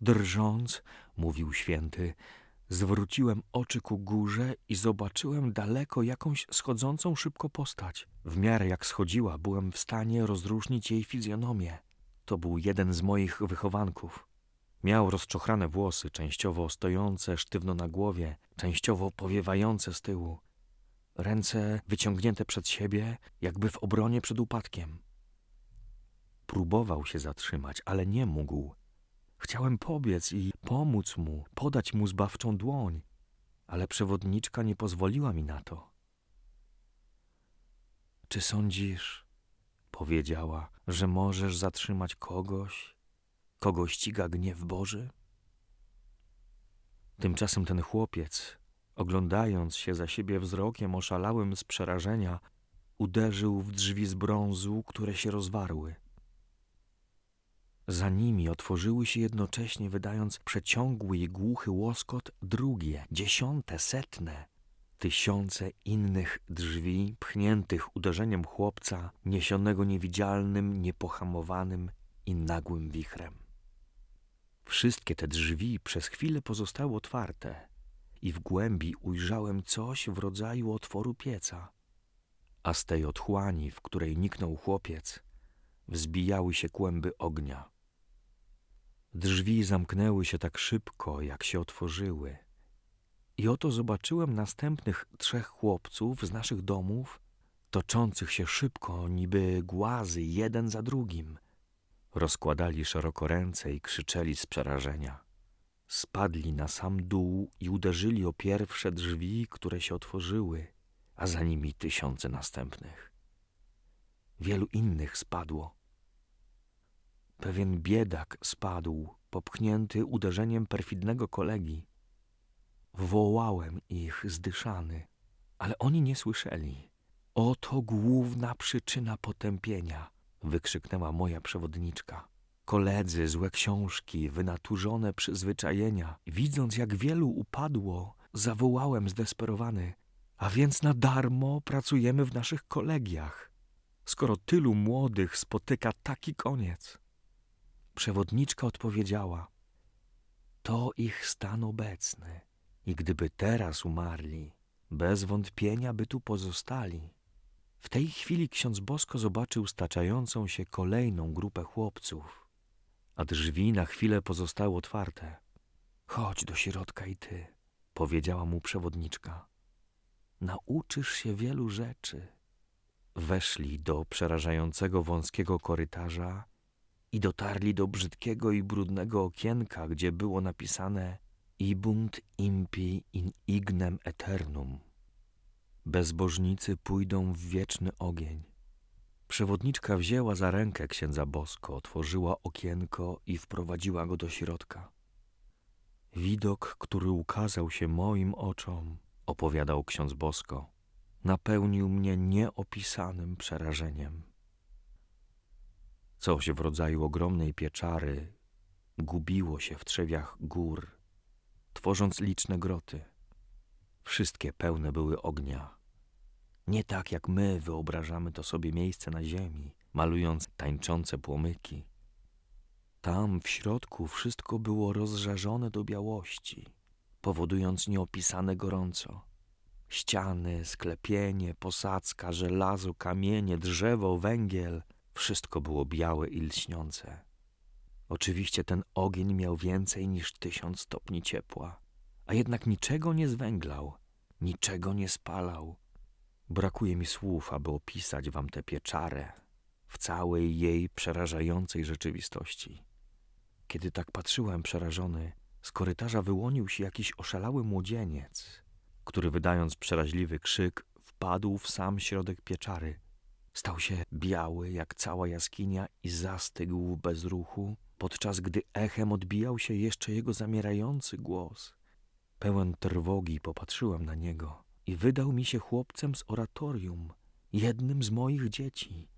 Drżąc, mówił święty, zwróciłem oczy ku górze i zobaczyłem daleko jakąś schodzącą szybko postać. W miarę jak schodziła, byłem w stanie rozróżnić jej fizjonomię. To był jeden z moich wychowanków. Miał rozczochrane włosy, częściowo stojące sztywno na głowie, częściowo powiewające z tyłu. Ręce wyciągnięte przed siebie, jakby w obronie przed upadkiem. Próbował się zatrzymać, ale nie mógł. Chciałem pobiec i pomóc mu, podać mu zbawczą dłoń, ale przewodniczka nie pozwoliła mi na to. Czy sądzisz, powiedziała, że możesz zatrzymać kogoś, kogo ściga gniew Boży? Tymczasem ten chłopiec, oglądając się za siebie wzrokiem oszalałym z przerażenia, uderzył w drzwi z brązu, które się rozwarły. Za nimi otworzyły się jednocześnie, wydając przeciągły i głuchy łoskot, drugie, dziesiąte, setne, tysiące innych drzwi pchniętych uderzeniem chłopca, niesionego niewidzialnym, niepohamowanym i nagłym wichrem. Wszystkie te drzwi przez chwilę pozostały otwarte i w głębi ujrzałem coś w rodzaju otworu pieca, a z tej otchłani, w której niknął chłopiec, wzbijały się kłęby ognia. Drzwi zamknęły się tak szybko, jak się otworzyły. I oto zobaczyłem następnych trzech chłopców z naszych domów, toczących się szybko, niby głazy, jeden za drugim. Rozkładali szeroko ręce i krzyczeli z przerażenia. Spadli na sam dół i uderzyli o pierwsze drzwi, które się otworzyły, a za nimi tysiące następnych. Wielu innych spadło Pewien biedak spadł, popchnięty uderzeniem perfidnego kolegi. Wołałem ich zdyszany, ale oni nie słyszeli. Oto główna przyczyna potępienia, wykrzyknęła moja przewodniczka. Koledzy, złe książki, wynaturzone przyzwyczajenia. Widząc, jak wielu upadło, zawołałem zdesperowany. A więc na darmo pracujemy w naszych kolegiach, skoro tylu młodych spotyka taki koniec. Przewodniczka odpowiedziała: To ich stan obecny, i gdyby teraz umarli, bez wątpienia by tu pozostali. W tej chwili ksiądz Bosko zobaczył staczającą się kolejną grupę chłopców, a drzwi na chwilę pozostały otwarte. Chodź do środka i ty, powiedziała mu przewodniczka. Nauczysz się wielu rzeczy. Weszli do przerażającego wąskiego korytarza i dotarli do brzydkiego i brudnego okienka, gdzie było napisane Ibunt impi in ignem eternum. Bezbożnicy pójdą w wieczny ogień. Przewodniczka wzięła za rękę księdza Bosko, otworzyła okienko i wprowadziła go do środka. Widok, który ukazał się moim oczom, opowiadał ksiądz Bosko, napełnił mnie nieopisanym przerażeniem. Coś w rodzaju ogromnej pieczary gubiło się w trzewiach gór, tworząc liczne groty. Wszystkie pełne były ognia. Nie tak jak my wyobrażamy to sobie miejsce na ziemi, malując tańczące płomyki. Tam w środku wszystko było rozżarzone do białości, powodując nieopisane gorąco. Ściany, sklepienie, posadzka, żelazo, kamienie, drzewo, węgiel – wszystko było białe i lśniące. Oczywiście ten ogień miał więcej niż tysiąc stopni ciepła, a jednak niczego nie zwęglał, niczego nie spalał. Brakuje mi słów, aby opisać wam tę pieczarę w całej jej przerażającej rzeczywistości. Kiedy tak patrzyłem przerażony, z korytarza wyłonił się jakiś oszalały młodzieniec, który wydając przeraźliwy krzyk, wpadł w sam środek pieczary – Stał się biały jak cała jaskinia i zastygł bez ruchu, podczas gdy echem odbijał się jeszcze jego zamierający głos. Pełen trwogi popatrzyłem na niego i wydał mi się chłopcem z oratorium, jednym z moich dzieci.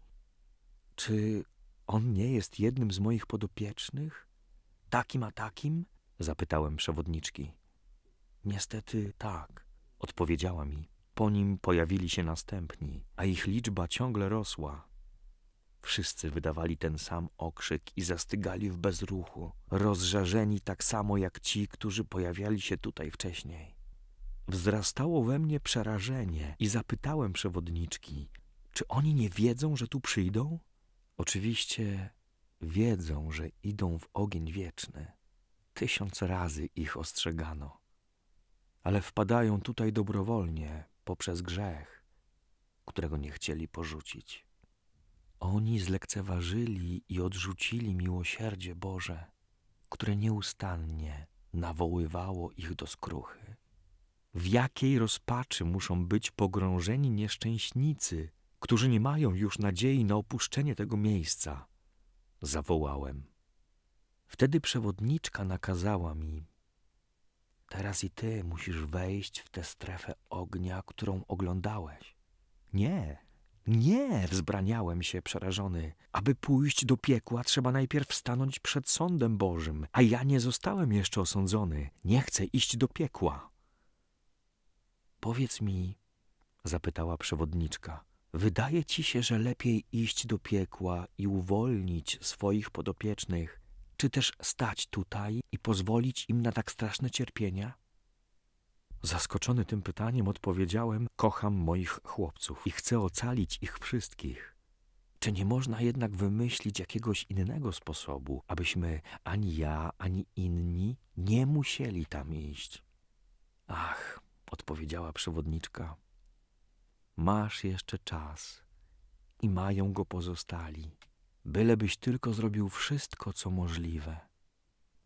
Czy on nie jest jednym z moich podopiecznych? Takim a takim? zapytałem przewodniczki. Niestety tak, odpowiedziała mi. Po nim pojawili się następni, a ich liczba ciągle rosła. Wszyscy wydawali ten sam okrzyk i zastygali w bezruchu, rozżarzeni tak samo jak ci, którzy pojawiali się tutaj wcześniej. Wzrastało we mnie przerażenie i zapytałem przewodniczki, czy oni nie wiedzą, że tu przyjdą? Oczywiście wiedzą, że idą w ogień wieczny. Tysiąc razy ich ostrzegano, ale wpadają tutaj dobrowolnie poprzez grzech, którego nie chcieli porzucić. Oni zlekceważyli i odrzucili miłosierdzie Boże, które nieustannie nawoływało ich do skruchy. W jakiej rozpaczy muszą być pogrążeni nieszczęśnicy, którzy nie mają już nadziei na opuszczenie tego miejsca? Zawołałem. Wtedy przewodniczka nakazała mi: Teraz i ty musisz wejść w tę strefę ognia, którą oglądałeś. Nie, nie, wzbraniałem się przerażony. Aby pójść do piekła, trzeba najpierw stanąć przed sądem Bożym, a ja nie zostałem jeszcze osądzony. Nie chcę iść do piekła. Powiedz mi, zapytała przewodniczka, wydaje ci się, że lepiej iść do piekła i uwolnić swoich podopiecznych, czy też stać tutaj i pozwolić im na tak straszne cierpienia? Zaskoczony tym pytaniem odpowiedziałem: Kocham moich chłopców i chcę ocalić ich wszystkich. Czy nie można jednak wymyślić jakiegoś innego sposobu, abyśmy ani ja, ani inni nie musieli tam iść? Ach, odpowiedziała przewodniczka. Masz jeszcze czas i mają go pozostali, bylebyś tylko zrobił wszystko, co możliwe.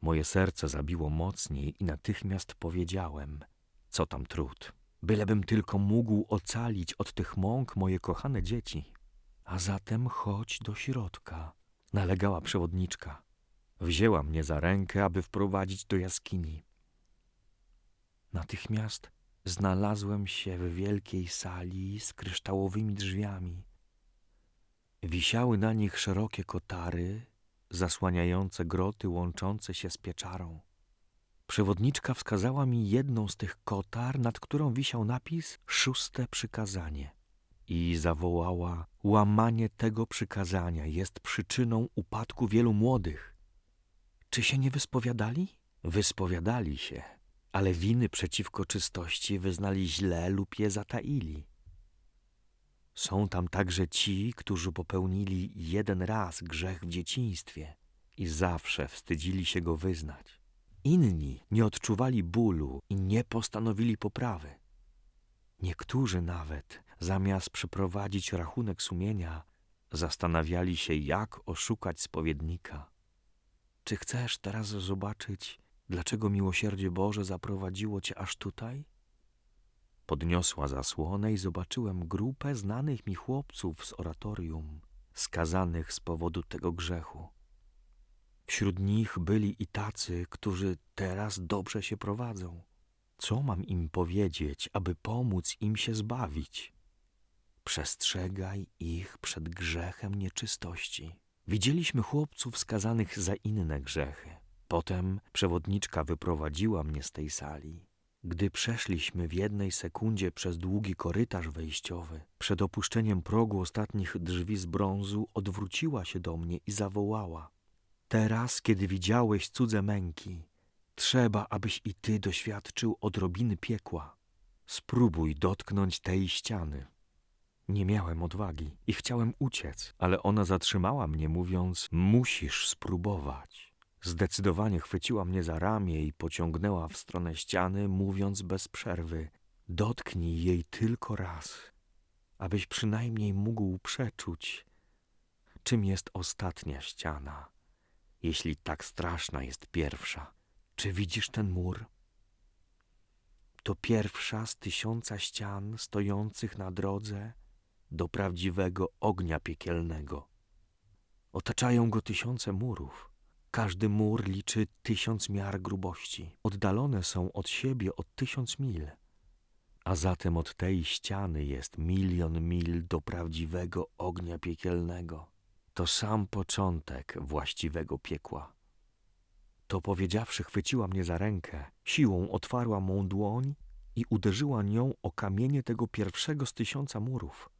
Moje serce zabiło mocniej i natychmiast powiedziałem – co tam trud? Bylebym tylko mógł ocalić od tych mąk moje kochane dzieci. A zatem chodź do środka, nalegała przewodniczka. Wzięła mnie za rękę, aby wprowadzić do jaskini. Natychmiast znalazłem się w wielkiej sali z kryształowymi drzwiami. Wisiały na nich szerokie kotary, zasłaniające groty łączące się z pieczarą. Przewodniczka wskazała mi jedną z tych kotar, nad którą wisiał napis Szóste przykazanie i zawołała: Łamanie tego przykazania jest przyczyną upadku wielu młodych. Czy się nie wyspowiadali? Wyspowiadali się, ale winy przeciwko czystości wyznali źle lub je zataili. Są tam także ci, którzy popełnili jeden raz grzech w dzieciństwie i zawsze wstydzili się go wyznać. Inni nie odczuwali bólu i nie postanowili poprawy. Niektórzy nawet, zamiast przeprowadzić rachunek sumienia, zastanawiali się, jak oszukać spowiednika. Czy chcesz teraz zobaczyć, dlaczego miłosierdzie Boże zaprowadziło cię aż tutaj? Podniosła zasłonę i zobaczyłem grupę znanych mi chłopców z oratorium, skazanych z powodu tego grzechu. Wśród nich byli i tacy, którzy teraz dobrze się prowadzą. Co mam im powiedzieć, aby pomóc im się zbawić? Przestrzegaj ich przed grzechem nieczystości. Widzieliśmy chłopców skazanych za inne grzechy. Potem przewodniczka wyprowadziła mnie z tej sali. Gdy przeszliśmy w jednej sekundzie przez długi korytarz wejściowy, przed opuszczeniem progu ostatnich drzwi z brązu odwróciła się do mnie i zawołała: Teraz, kiedy widziałeś cudze męki, trzeba, abyś i ty doświadczył odrobiny piekła. Spróbuj dotknąć tej ściany. Nie miałem odwagi i chciałem uciec, ale ona zatrzymała mnie, mówiąc: Musisz spróbować. Zdecydowanie chwyciła mnie za ramię i pociągnęła w stronę ściany, mówiąc bez przerwy: Dotknij jej tylko raz, abyś przynajmniej mógł przeczuć, czym jest ostatnia ściana jeśli tak straszna jest pierwsza. Czy widzisz ten mur? To pierwsza z tysiąca ścian stojących na drodze do prawdziwego ognia piekielnego. Otaczają go tysiące murów. Każdy mur liczy tysiąc miar grubości. Oddalone są od siebie o tysiąc mil. A zatem od tej ściany jest milion mil do prawdziwego ognia piekielnego to sam początek właściwego piekła. To powiedziawszy, chwyciła mnie za rękę, siłą otwarła mą dłoń i uderzyła nią o kamienie tego pierwszego z tysiąca murów.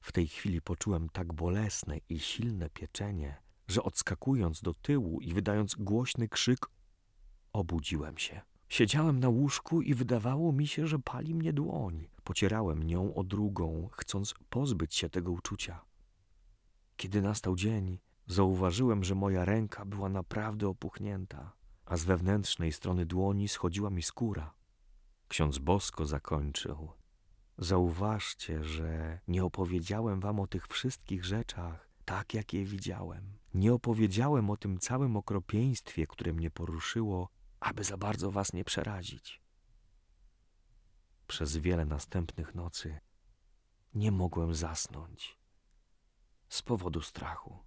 W tej chwili poczułem tak bolesne i silne pieczenie, że odskakując do tyłu i wydając głośny krzyk, obudziłem się. Siedziałem na łóżku i wydawało mi się, że pali mnie dłoń. Pocierałem nią o drugą, chcąc pozbyć się tego uczucia. Kiedy nastał dzień, zauważyłem, że moja ręka była naprawdę opuchnięta, a z wewnętrznej strony dłoni schodziła mi skóra. Ksiądz Bosko zakończył. Zauważcie, że nie opowiedziałem wam o tych wszystkich rzeczach tak, jak je widziałem. Nie opowiedziałem o tym całym okropieństwie, które mnie poruszyło, aby za bardzo was nie przerazić. Przez wiele następnych nocy nie mogłem zasnąć z powodu strachu.